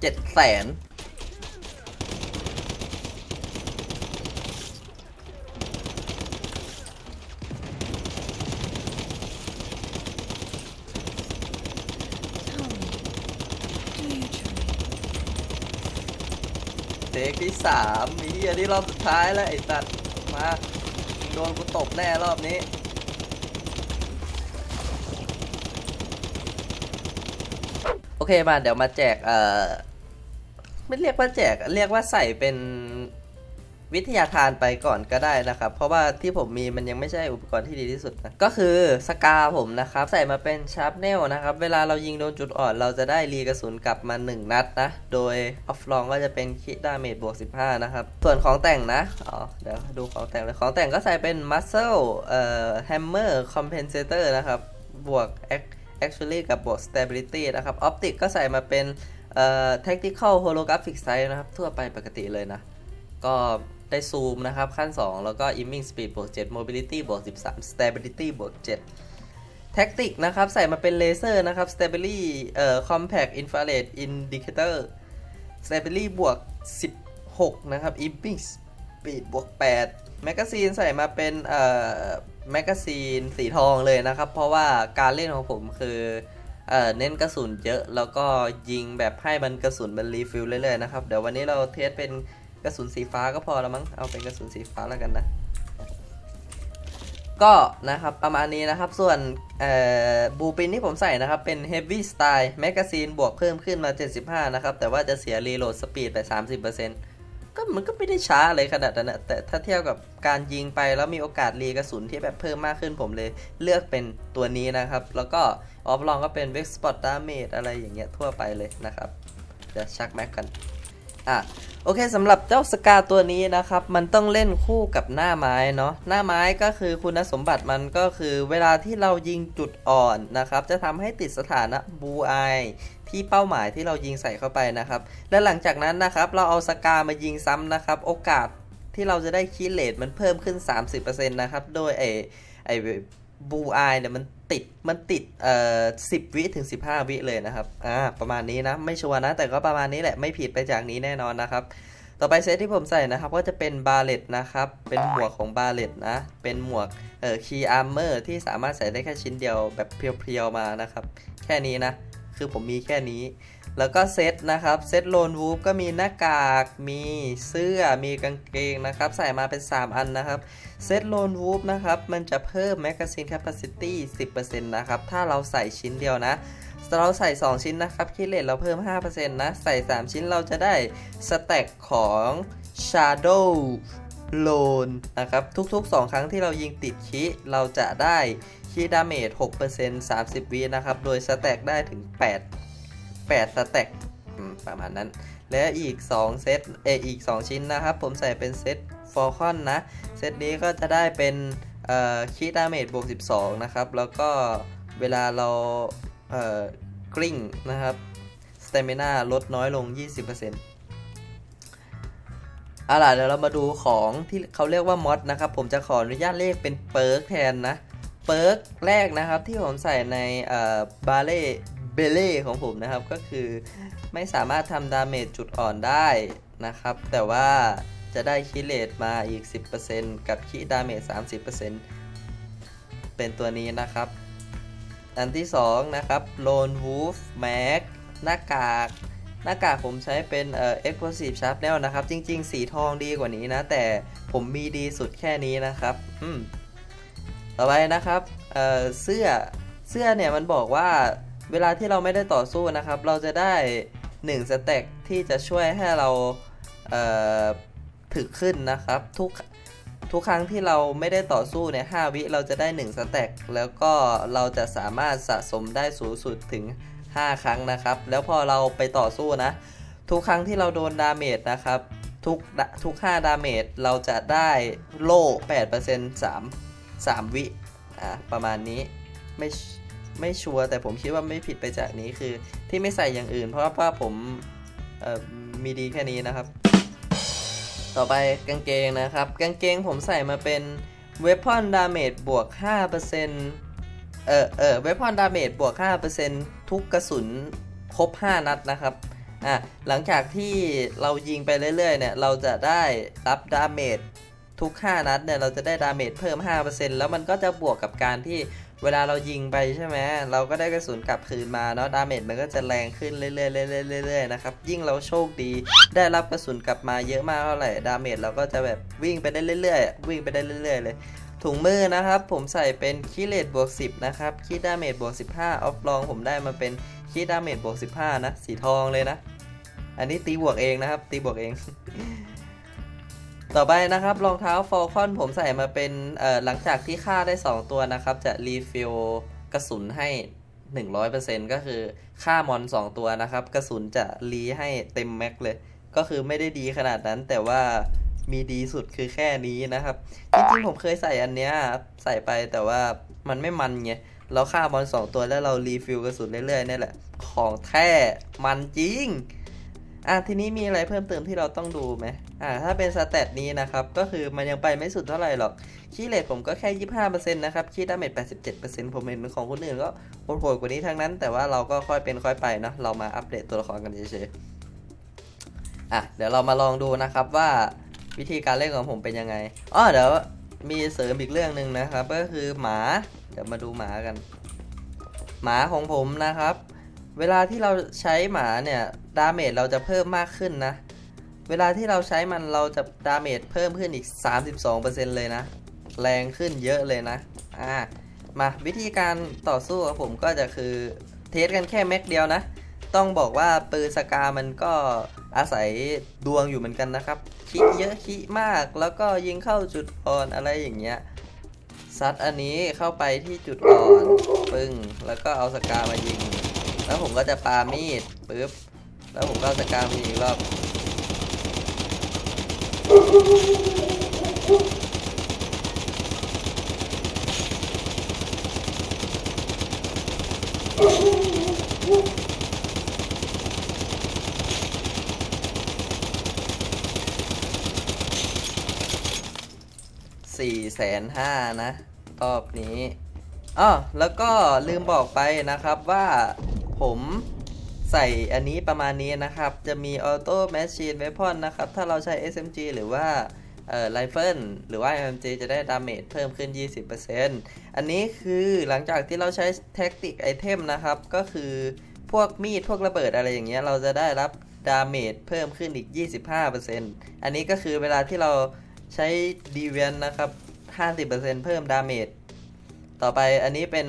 เจ็ดแสนเทคที่สามมีอันนี้รอบสุดท้ายแล้วไอ้สัตว์มาโดนกูตบแน่รอบนี้โอเคมาเดี๋ยวมาแจกเอ่อ ไม่เรียกว่าแจกเรียกว่าใส่เป็นวิทยาทานไปก่อนก็ได้นะครับ เพราะว่าที่ผมมีมันยังไม่ใช่อุปกรณ์ที่ดีที่สุดนะก็คือสกาผมนะครับ ใส่มาเป็นชาร์ปเนลนะครับ เวลาเรายิงโดนจุดอ่อน เราจะได้รีกระสุนกลับมา 1 นัดนะ โดยออฟลองก็จะเป็นคิดดาเมจบวก 15 นะครับ ส่วนของแต่งนะอ๋อเดี๋ยวดูของแต่งเลยของแต่งก็ใส่เป็น Muscle เอ่อ Hammer Compensator นะครับบวก Ac- Actually กับบวก Stability นะครับ Optic ก็ใส่มาเป็น เอ่อ Tactical Holographic Sight นะครับ ทั่วไปปกติเลยนะ ก็ได้ซูมนะครับ ขั้น 2 แล้วก็ aiming Speed บวก7 Mobility บวก13 Stability บวก7 Tactic นะครับ ใส่มาเป็นเลเซอร์นะครับ Stability เอ่อ Compact Infrared Indicator Stability บวก 16 นะครับ aiming Speed บวก8แมกกาซีนใส่มาเป็นเอ่อแมกกาซีนสีทองเลยนะครับ เพราะว่าการเล่นของผมคือ เอ่อเน้นกระสุนเยอะแล้วก็ยิงแบบให้มันกระสุนมันรีฟิลเรื่อยๆนะครับเดี๋ยววันนี้เราเทสเป็นกระสุนสีฟ้าก็พอแล้วมั้งเอาเป็นกระสุนสีฟ้าแล้วกันนะ ก็นะครับประมาณนี้นะครับส่วนบูปินที่ผมใส่นะครับเป็น Heavy Style แมกกาซีนบวกเพิ่มขึ้นมา 75 นะครับ แต่ว่าจะเสียรีโหลดสปีดไป 30% ก็มันก็ไม่ได้ช้าเลยขนาดนั้นนะแต่ถ้าเทียบกับการยิงไปแล้วมีโอกาสรีกระสุนที่แบบเพิ่มมากขึ้นผมเลยเลือกเป็นตัวนี้นะครับ แล้วก็ออฟลองก็เป็นเว็กสปอร์ตดาเมจอะไรอย่างเงี้ยทั่วไปเลยนะครับเดี๋ยวชักแม็กกันอะ โอเคสำหรับเจ้าสกาตัวนี้นะครับ มันต้องเล่นคู่กับหน้าไม้เนาะหน้าไม้ก็คือคุณสมบัติมันก็คือเวลาที่เรายิงจุดอ่อนนะครับ จะทำให้ติดสถานะบูไอที่เป้าหมายที่เรายิงใส่เข้าไปนะครับ และหลังจากนั้นนะครับ เราเอาสกามายิงซ้ำนะครับ โอกาสที่เราจะได้คีเลตมันเพิ่มขึ้น 30%นะครับ โดยไอไอ บูไอเนี่ยมันติดมันติดเอ่อสิบวิถึงสิบห้าวิเลยนะครับอ่าประมาณนี้นะ ไม่ชัวร์นะ แต่ก็ประมาณนี้แหละไม่ผิดไปจากนี้แน่นอนนะครับ ต่อไปเซตที่ผมใส่นะครับก็จะเป็นบาเลตนะครับ เป็นหมวกของบาเลตนะ เป็นหมวกเอ่อคีอาร์เมอร์ที่สามารถใส่ได้แค่ชิ้นเดียวแบบเพียวๆมานะครับ แค่นี้นะ คือผมมีแค่นี้ แล้วก็เซตนะครับเซตโลนวูฟก็มีหน้ากาก มีเสื้อมีกางเกงนะครับ ใส่มาเป็น 3 อันนะครับเซตโลนวูฟนะครับมันจะเพิ่มแมกกาซีนแคปซิตี้10%นะครับ ถ้าเราใส่ชิ้นเดียวนะเราใส่ 2 ชิ้นนะครับคิเลทเราเพิ่ม 5%นะ ใส่ 3 ชิ้นเราจะได้สแต็กของ Shadow l o n นะครับ ทุกๆ 2 ครั้งที่เรายิงติดคิเราจะได้ คีดาเมจ6% 30 วินะครับ โดยสแต็กได้ถึง 8 8 สแต็กประมาณนั้น และอีก 2 เซตเออีก 2 ชิ้นนะครับ ผมใส่เป็นเซตฟอลคอนนะ เซตนี้ก็จะได้เป็นคีดาเมจบวก 12 นะครับ แล้วก็เวลาเราเกลิ้งนะครับสเตมินาลดน้อยลง 20%เอาล่ะเดี๋ยวเรามาดูของที่เขาเรียกว่ามอดนะครับ ผมจะขออนุญาตเรียกเป็นเปิร์กแทนนะ เปิร์กแรกนะครับที่ผมใส่ในบาเล่เบเล่ของผมนะครับก็คือไม่สามารถทำดาเมจจุดอ่อนได้นะครับ แต่ว่าจะได้คิเลตมาอีก 10%กับคิดาเมจ30%เป็นตัวนี้นะครับ อันที่ 2 นะครับ Lone Wolf Mag หน้ากากหน้ากากผมใช้เป็นเอ่อ Explosive Sharpnel นะครับ จริง ๆ สีทองดีกว่านี้นะ แต่ผมมีดีสุดแค่นี้นะครับ อืม ต่อไปนะครับเเสื้อเสื้อเนี่ยมันบอกว่าเวลาที่เราไม่ได้ต่อสู้นะครับ เราจะได้1สเต็กที่จะช่วยให้เราเอ่อถึกขึ้นนะครับทุกทุกครั้งที่เราไม่ได้ต่อสู้เนี่ย5วิเราจะได้ 1 สแต็กแล้วก็เราจะสามารถสะสมได้สูงสุดถึง 5 ครั้งนะครับ แล้วพอเราไปต่อสู้นะ ทุกครั้งที่เราโดนดาเมจนะครับ ทุกทุก 5 ดาเมจเราจะได้โล่8% 3 3 วิอะประมาณนี้ไม่ไม่ชัวร์แต่ผมคิดว่าไม่ผิดไปจากนี้คือที่ไม่ใส่อย่างอื่น เพราะว่าผมมีดีแค่นี้นะครับ ต่อไปกางเกงนะครับ กางเกงผมใส่มาเป็น Weapon Damage บวก 5%เออเออ Weapon Damage บวก 5%ทุกกระสุนครบ 5 นัดนะครับอะหลังจากที่เรายิงไปเรื่อยๆเนี่ย เราจะได้รับดาเมจ ทุก 5 นัดเนี่ยเราจะได้ดาเมจเพิ่ม 5%แล้วมันก็จะบวกกับการที่เวลาเรายิงไปใช่ไหมเราก็ได้กระสุนกลับคืนมาเนาะดาเมจมันก็จะแรงขึ้นเรื่อยๆเรื่อยๆเรื่อยๆนะครับยิ่งเราโชคดีได้รับกระสุนกลับมาเยอะมากเท่าไหร่ดาเมจเราก็จะแบบวิ่งไปได้เรื่อยๆ วิ่งไปได้เรื่อยๆเลยถุงมือนะครับผมใส่เป็นคีเลตบวก10นะครับคีดาเมจบวก15ออฟลองผมได้มาเป็นคีดาเมจบวก15นะสีทองเลยนะ อันนี้ตีบวกเองนะครับตีบวกเอง ต่อไปนะครับรองเท้าฟอลคอนผมใส่มาเป็นหลังจากที่ฆ่าได้ 2 ตัวนะครับ จะรีฟิลกระสุนให้ 100%ก็คือฆ่ามอน 2 ตัวนะครับ กระสุนจะรีให้เต็มแม็กเลย ก็คือไม่ได้ดีขนาดนั้นแต่ว่ามีดีสุดคือแค่นี้นะครับ จริงๆ ผมเคยใส่อันเนี้ยใส่ไปแต่ว่ามันไม่มันไงเราฆ่าบอลสองตัวแล้วเรารีฟิลกระสุนเรื่อยๆนี่แหละ ของแท้มันจริง อะทีนี้มีอะไรเพิ่มเติมที่เราต้องดูไหมอ่าถ้าเป็นสเตตนี้นะครับ ก็คือมันยังไปไม่สุดเท่าไหร่หรอกคีเลทผมก็แค่ 25%นะครับคีดาเมจ87%ผมเห็นของคนอื่นก็โหดๆกว่านี้ทั้งนั้น แต่ว่าเราก็ค่อยเป็นค่อยไปเนาะเรามาอัปเดตตัวละครกันเฉยๆอะเดี๋ยวเรามาลองดูนะครับว่าวิธีการเล่นของผมเป็นยังไงอ๋อเดี๋ยวมีเสริมอีกเรื่องหนึ่งนะครับ ก็คือหมาเดี๋ยวมาดูหมากัน หมาของผมนะครับ เวลาที่เราใช้หมาเนี่ย ดาเมจเราจะเพิ่มมากขึ้นนะ เวลาที่เราใช้มันเราจะดาเมจเพิ่มขึ้นอีก 32%เลยนะ แรงขึ้นเยอะเลยนะ อ่า มาวิธีการต่อสู้ของผมก็จะคือเทสกันแค่แม็กเดียวนะ ต้องบอกว่าปืนสกามันก็อาศัยดวงอยู่เหมือนกันนะครับคิเยอะคิมากแล้วก็ยิงเข้าจุดอ่อนอะไรอย่างเงี้ยซัดอันนี้เข้าไปที่จุดอ่อนปึ้งแล้วก็เอาสกามายิง แล้วผมก็จะปามีดปึ๊บ แล้วผมก็เอาสกามายิงอีกรอบสี่แสนห้านะรอบนี้อ๋อแล้วก็ลืมบอกไปนะครับว่าผม ใส่อันนี้ประมาณนี้นะครับ จะมีออโต้แมชชีนเวพอนนะครับ ถ้าเราใช้ SMG หรือว่าเอ่อไรเฟิลหรือว่า MMG จะได้ดาเมจเพิ่มขึ้น 20%อันนี้คือหลังจากที่เราใช้แท็กติกไอเทมนะครับ ก็คือพวกมีด พวกระเบิดอะไรอย่างเงี้ยเราจะได้รับดาเมจเพิ่มขึ้นอีก 25%อันนี้ก็คือเวลาที่เราใช้ดีเวนนะครับ 50%เพิ่มดาเมจต่อไปอันนี้เป็น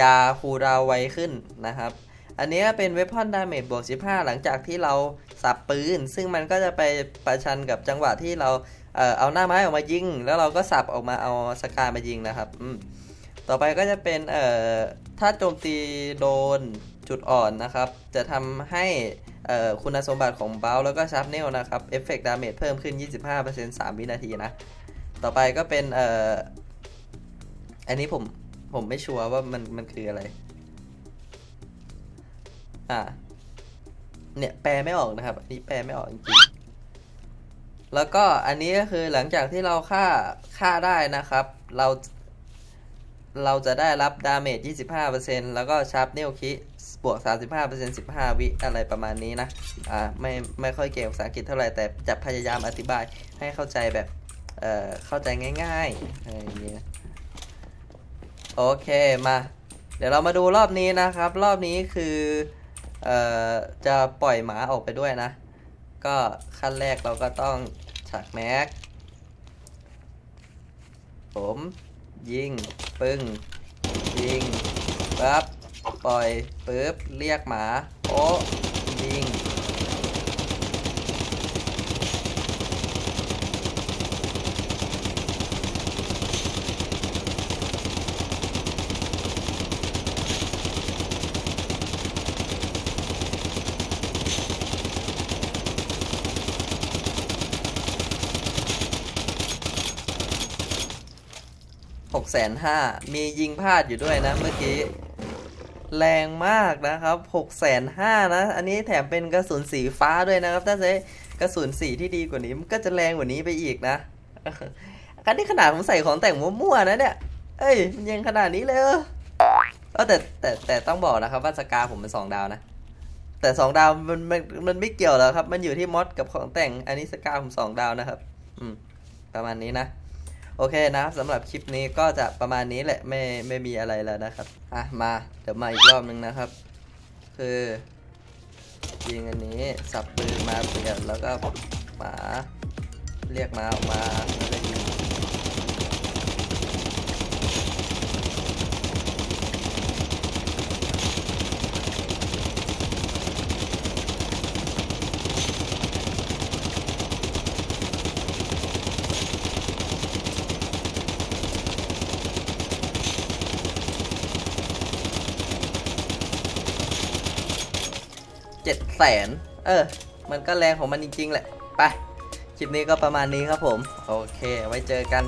ยาคูลดาวไวขึ้นนะครับ อันนี้เป็นเวพอนดาเมจบวก 15 หลังจากที่เราสับปืน ซึ่งมันก็จะไปประชันกับจังหวะที่เราเออเอาหน้าไม้ออกมายิง แล้วเราก็สับออกมาเอาสกามายิงนะครับต่อไปก็จะเป็นเอ่อถ้าโจมตีโดนจุดอ่อนนะครับ จะทำให้คุณสมบัติของเบลแล้วก็ชาร์ปเนลนะครับเอฟเฟกต์ดาเมจเพิ่มขึ้น 25% 3 วินาทีนะ ต่อไปก็เป็นเอ่ออันนี้ผมผมไม่ชัวร์ว่ามันมันคืออะไร อ่า เนี่ยแปลไม่ออกนะครับ อันนี้แปลไม่ออกจริงๆ แล้วก็อันนี้ก็คือหลังจากที่เราฆ่าฆ่าได้นะครับ เรา เราจะได้รับดาเมจ 25%แล้วก็ชาร์ปเนลคิบวก 35% 15 วิอะไรประมาณนี้นะ อ่า ไม่ ไม่ค่อยเก่งภาษาอังกฤษเท่าไหร่ แต่จะพยายามอธิบายให้เข้าใจแบบ เอ่อ เข้าใจง่ายๆอะไรอย่างเงี้ย โอเค มา เดี๋ยวเรามาดูรอบนี้นะครับ รอบนี้คือ เอ่อจะปล่อยหมาออกไปด้วยนะ ก็ขั้นแรกเราก็ต้องฉักแม็ก ผมยิง ปึ้ง ยิงปั๊บปล่อยปึ๊บ เรียกหมา โอ้ยิง แสนห้ามียิงพลาดอยู่ด้วยนะเมื่อกี้ แรงมากนะครับหกแสนห้านะ อันนี้แถมเป็นกระสุนสีฟ้าด้วยนะครับ ถ้าใช้กระสุนสีที่ดีกว่านี้มันก็จะแรงกว่านี้ไปอีกนะอันนี้ขนาดผมใส่ของแต่งมั่วๆนะเนี่ย เอ้ย มันยังขนาดนี้เลยเอเออแต่แต่แต่ต้องบอกนะครับว่าสกาผมเป็นสองดาวนะ แต่สองดาวมันมันมันไม่เกี่ยวแล้วครับ มันอยู่ที่มอดกับของแต่ง อันนี้สกาผมสองดาวนะครับ อืม ประมาณนี้นะ โอเคนะครับสำหรับคลิปนี้ก็จะประมาณนี้แหละไม่ไม่มีอะไรแล้วนะครับอะมาเดี๋ยวมาอีกรอบนึงนะครับ คือยิงอันนี้สับปืนมาเปลี่ยนแล้วก็หมาเรียกหมาออกมาแล้วก็ยิงเจ็ด แสน เออ มันก็แรงของมันจริง ๆ แหละ ไป คลิปนี้ก็ประมาณนี้ครับผม โอเค ไว้เจอกัน